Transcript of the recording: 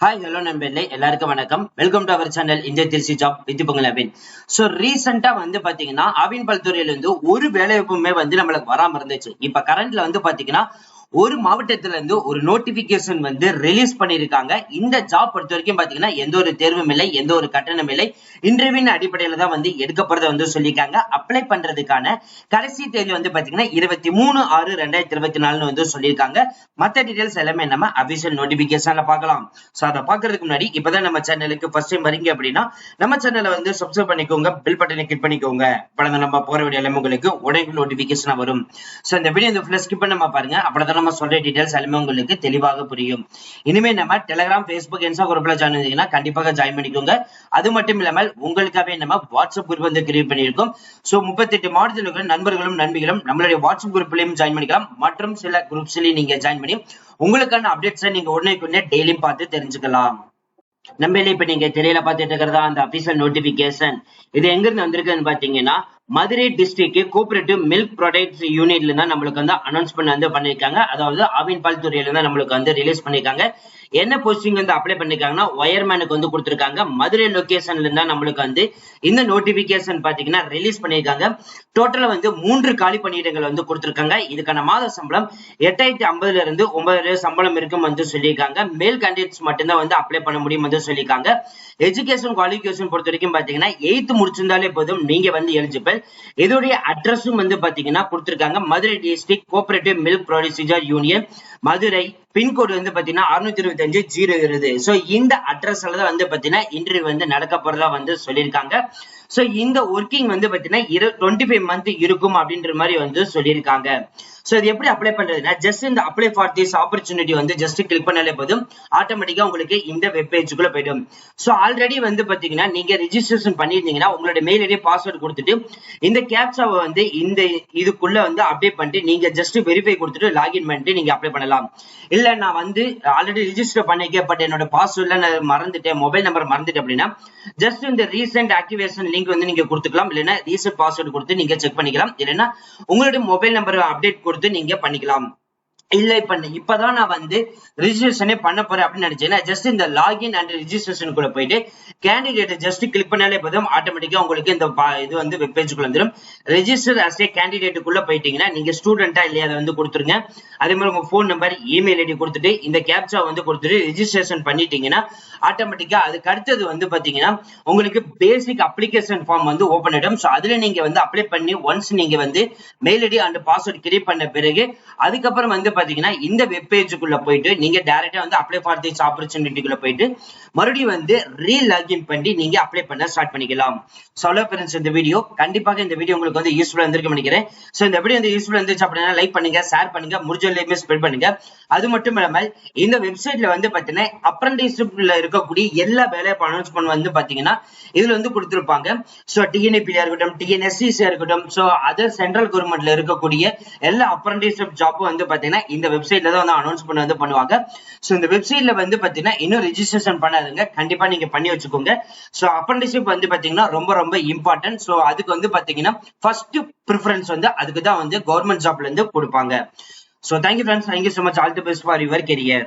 Hi hello நண்பர்களே. எல்லாருக்கும் வணக்கம். வெல்கம் டு அவர் சேனல் இந்திய திருச்சி ஜாப் வித் பொங்கல் அபின் ஸோ ரீசெண்டா வந்து பாத்தீங்கன்னா அபின் பல்துறையில இருந்து ஒரு வேலைவாய்ப்புமே வந்து நம்மளுக்கு வராம இருந்துச்சு. இப்ப கரண்ட்ல வந்து பாத்தீங்கன்னா ஒரு மாவட்டத்துல இருந்து ஒரு நோட்டிபிகேஷன் வந்து ரிலீஸ் பண்ணிருக்காங்க இந்த ஜாப் பொறுத்த வரைக்கும் பாத்தீங்கன்னா எந்த ஒரு தேர்வும் இல்லை எந்த ஒரு கட்டணம் இல்லை. இன்டர்வியூ அடிப்படையில தான் வந்து எடுக்கப்படுறத வந்து சொல்லியிருக்காங்க. அப்ளை பண்றதுக்கான கடைசி தேதி வந்து பாத்தீங்கன்னா இருபத்தி மூணு ஆறு ரெண்டாயிரத்தி இருபத்தி நாலுன்னு வந்து சொல்லியிருக்காங்க. மத்த டீடைல்ஸ் எல்லாமே நம்ம அபிஷியல் நோட்டிபிகேஷன்ல பார்க்கலாம். சோ அதை பாக்குறதுக்கு முன்னாடி இப்பதான் நம்ம சேனலுக்கு ஃபர்ஸ்ட் டைம் வரீங்க அப்படின்னா நம்ம சேனலை வந்து சப்ஸ்கிரைப் பண்ணிக்கோங்க பில் பட்டனை கிளிக் பண்ணிக்கோங்க. இப்ப நம்ம போற வீடியோ எல்லாமே உங்களுக்கு உடனே நோட்டிபிகேஷன் வரும். சோ இந்த வீடியோ இந்த ஃபுல்லா ஸ்கிப் பண்ணாம பாருங்க. அப்பதான் நம்ம சொல்ற டீடைல்ஸ் எல்லாமே உங்களுக்கு தெளிவாக புரியும். இனிமே நம்ம டெலிகிராம் ஃபேஸ்புக் இன்ஸ்டா குரூப்ல ஜாயின் பண்ணீங்கன்னா கண்டிப்பாக ஜாயின் பண்ணிக்கோங்க. அது மட்டும் இல்லாமல் உங்களுக்காகவே நம்ம வாட்ஸ்அப் குரூப் வந்து கிரியேட் பண்ணியிருக்கோம். சோ முப்பத்தெட்டு மாவட்டத்தில் இருக்கிற நண்பர்களும் நண்பிகளும் நம்மளுடைய வாட்ஸ்அப் குரூப்லையும் ஜாயின் பண்ணிக்கலாம். மற்றும் சில குரூப்ஸ்லையும் நீங்க ஜாயின் பண்ணி உங்களுக்கான அப்டேட்ஸை நீங்க உடனே உடனே டெய்லியும் பார்த்து தெரிஞ்சுக்கலாம். நம்ம இப்ப நீங்க திரையில பாத்துட்டு இருக்கிறதா அந்த அபிஷியல் நோட்டிபிகேஷன் இது எங்க இருந்து வந்திருக்குன்னு பாத்தீங்கன்னா Madurai district cooperative milk products யூனிட்ல தான் நம்மளுக்கு வந்து அனௌன்ஸ்மெண்ட் வந்து பண்ணிருக்காங்க அதாவது ஆவின் பால் துறையில தான் நம்மளுக்கு வந்து ரிலீஸ் பண்ணிருக்காங்க என்ன போஸ்டிங் வந்து அப்ளை பண்ணிருக்காங்கன்னா ஒயர்மேனுக்கு வந்து கொடுத்துருக்காங்க. மதுரை லொகேஷன்ல இருந்தா நம்மளுக்கு வந்து இந்த நோட்டிபிகேஷன் பாத்தீங்கன்னா ரிலீஸ் பண்ணிருக்காங்க. டோட்டலா வந்து மூன்று காலி பணியிடங்கள் வந்து கொடுத்துருக்காங்க. இதுக்கான மாத சம்பளம் எட்டாயிரத்தி ஐம்பதுல இருந்து ஒன்பதாயிரம் சம்பளம் இருக்கும் வந்து சொல்லியிருக்காங்க. மேல் கேண்டிடேட்ஸ் மட்டும்தான் வந்து அப்ளை பண்ண முடியும் வந்து சொல்லியிருக்காங்க. எஜுகேஷன் குவாலிஃபிகேஷன் பொறுத்த வரைக்கும் பாத்தீங்கன்னா எயித்து முடிச்சிருந்தாலே போதும். நீங்க வந்து எலிஜிபிள் இதோடைய அட்ரஸும் வந்து பாத்தீங்கன்னா கொடுத்துருக்காங்க. Madurai district cooperative milk producer union Madurai pincode வந்து பாத்தீங்கன்னா அறுநூத்தி இருபத்தி அஞ்சு ஜீரோ இருபது. சோ இந்த அட்ரஸ்ல தான் வந்து பாத்தீங்கன்னா இன்டர்வியூ வந்து நடக்க போறதா வந்து சொல்லியிருக்காங்க. சோ இந்த ஒர்க்கிங் வந்து பாத்தீங்கன்னா இரு டுவெண்ட்டி ஃபைவ் மந்த் இருக்கும் அப்படின்ற மாதிரி வந்து சொல்லியிருக்காங்க. சோ இது எப்படி அப்ளை பண்றதுன்னா ஜஸ்ட் இந்த அப்ளை ஃபார் திஸ் ஆப்பர்ச்சுனிட்டி வந்து ஜஸ்ட் கிளிக் பண்ணாலே போதும். ஆட்டோமேட்டிக்கா உங்களுக்கு இந்த வெப் பேஜுக்குள்ள போயிடும். சோ ஆல்ரெடி வந்து பாத்தீங்கன்னா நீங்க ரிஜிஸ்ட்ரேஷன் பண்ணிருந்தீங்கன்னா உங்களோட மெயில் ஐடி பாஸ்வேர்டு கொடுத்துட்டு இந்த கேப்சாவை வந்து இந்த இதுக்குள்ள வந்து அப்டேட் பண்ணிட்டு நீங்க ஜஸ்ட் வெரிஃபை கொடுத்துட்டு லாகின் பண்ணிட்டு நீங்க அப்ளை பண்ணலாம். இல்ல நான் வந்து ஆல்ரெடி ரிஜிஸ்டர் பண்ணிக்க பட் என்னோட பாஸ்வேர்ட்ல நான் மறந்துட்டேன் மொபைல் நம்பர் மறந்துட்டேன் அப்படின்னா ஜஸ்ட் இந்த ரீசெண்ட் ஆக்டிவேஷன் லிங்க் வந்து நீங்க கொடுத்துக்கலாம். இல்லைன்னா ரீசெட் பாஸ்வேர்டு கொடுத்து நீங்க செக் பண்ணிக்கலாம். இல்லைன்னா உங்களுடைய மொபைல் நம்பர் அப்டேட் கொடுத்து நீங்க பண்ணிக்கலாம். இல்லை இப்ப இப்பதான் நான் வந்து ரிஜிஸ்ட்ரேஷனே பண்ண போறேன் அப்படின்னு நினைச்சேன். ஜஸ்ட் இந்த லாகின் அண்ட் ரிஜிஸ்ட்ரேஷன் கூட போயிட்டு கேண்டிடேட் ஜஸ்ட் கிளிக் பண்ணாலே போதும். ஆட்டோமேட்டிக்கா உங்களுக்கு இந்த இது வந்து வெப் பேஜுக்குள்ள வந்துடும் ரெஜிஸ்டர் அஸ் ஏ கேண்டிடேட்டுக்குள்ள போயிட்டீங்கன்னா நீங்க ஸ்டூடெண்டா இல்லையா அதை வந்து கொடுத்துருங்க. அதே மாதிரி உங்க போன் நம்பர் இமெயில் ஐடி கொடுத்துட்டு இந்த கேப்சா வந்து கொடுத்துட்டு ரிஜிஸ்ட்ரேஷன் பண்ணிட்டீங்கன்னா ஆட்டோமேட்டிக்கா அதுக்கு அடுத்தது வந்து பாத்தீங்கன்னா உங்களுக்கு பேசிக் அப்ளிகேஷன் ஃபார்ம் வந்து ஓபன் ஆயிடும். ஸோ அதுல நீங்க வந்து அப்ளை பண்ணி ஒன்ஸ் நீங்க வந்து mail ID and password create பண்ண பிறகு அதுக்கப்புறம் வந்து பாத்தீங்கன்னா இந்த வெப் பேஜுக்குள்ள போயிட்டு நீங்க டைரக்டா வந்து அப்ளை ஃபார் திஸ் ஆப்பர்ச்சுனிட்டிக்குள்ள போயிட்டு மறுபடியும் வந்து ரீ லாகின் பண்ணி நீங்க அப்ளை பண்ண ஸ்டார்ட் பண்ணிக்கலாம். சொல்ல ஃப்ரெண்ட்ஸ் இந்த வீடியோ கண்டிப்பாக இந்த வீடியோ உங்களுக்கு வந்து யூஸ்ஃபுல்லா இருந்திருக்கு நினைக்கிறேன். சோ இந்த வீடியோ வந்து யூஸ்ஃபுல்லா இருந்துச்சு அப்படின்னா லைக் பண்ணுங்க ஷேர் பண்ணுங்க முடிஞ்ச வரையுமே ஸ்ப்ரெட் பண்ணுங்க. அது மட்டும் இல்லாமல் இந்த வெப்சைட்ல வந்து பாத்தீங்கன்னா அப்ரண்டிஸ்ல இருக்கக்கூடிய எல்லா வேலை அனௌன்ஸ்மெண்ட் வந்து பாத்தீங்கன்னா இதுல வந்து கொடுத்துருப்பாங்க. சோ டிஎன்ஏபியா இருக்கட்டும் டிஎன்எஸ்சிசியா இருக்கட்டும் சோ அதர் சென்ட்ரல் கவர்மெண்ட்ல இருக்கக்கூடிய எல்லா அப்ரண்டிஸ்ஷிப் ஜாப்பும் வந்து பாத்தீங்கன்னா இந்த வெப்சைட்ல தான் வந்து பண்ண வந்து பண்ணுவாங்க. சோ இந்த வெப்சைட்ல வந்து பாத்தீங்கன்னா இன்னும் ரெஜிஸ்ட்ரேஷன் பண்ணாதுங்க. கண்டிப்பா நீங்க பண்ணி வச்சுக்கோங்க. சோ அப்ரண்டிஷிப் வந்து பாத்தீங்கன்னா ரொம்ப ரொம்ப இம்பார்ட்டன்ட் சோ அதுக்கு வந்து பாத்தீங்கன்னா ஃபர்ஸ்ட் ப்ரிஃபரன்ஸ் வந்து அதுக்கு தான் வந்து கவர்மெண்ட் ஜாப்ல இருந்து கொடுப்பாங்க. So thank you friends thank you so much all the best for your career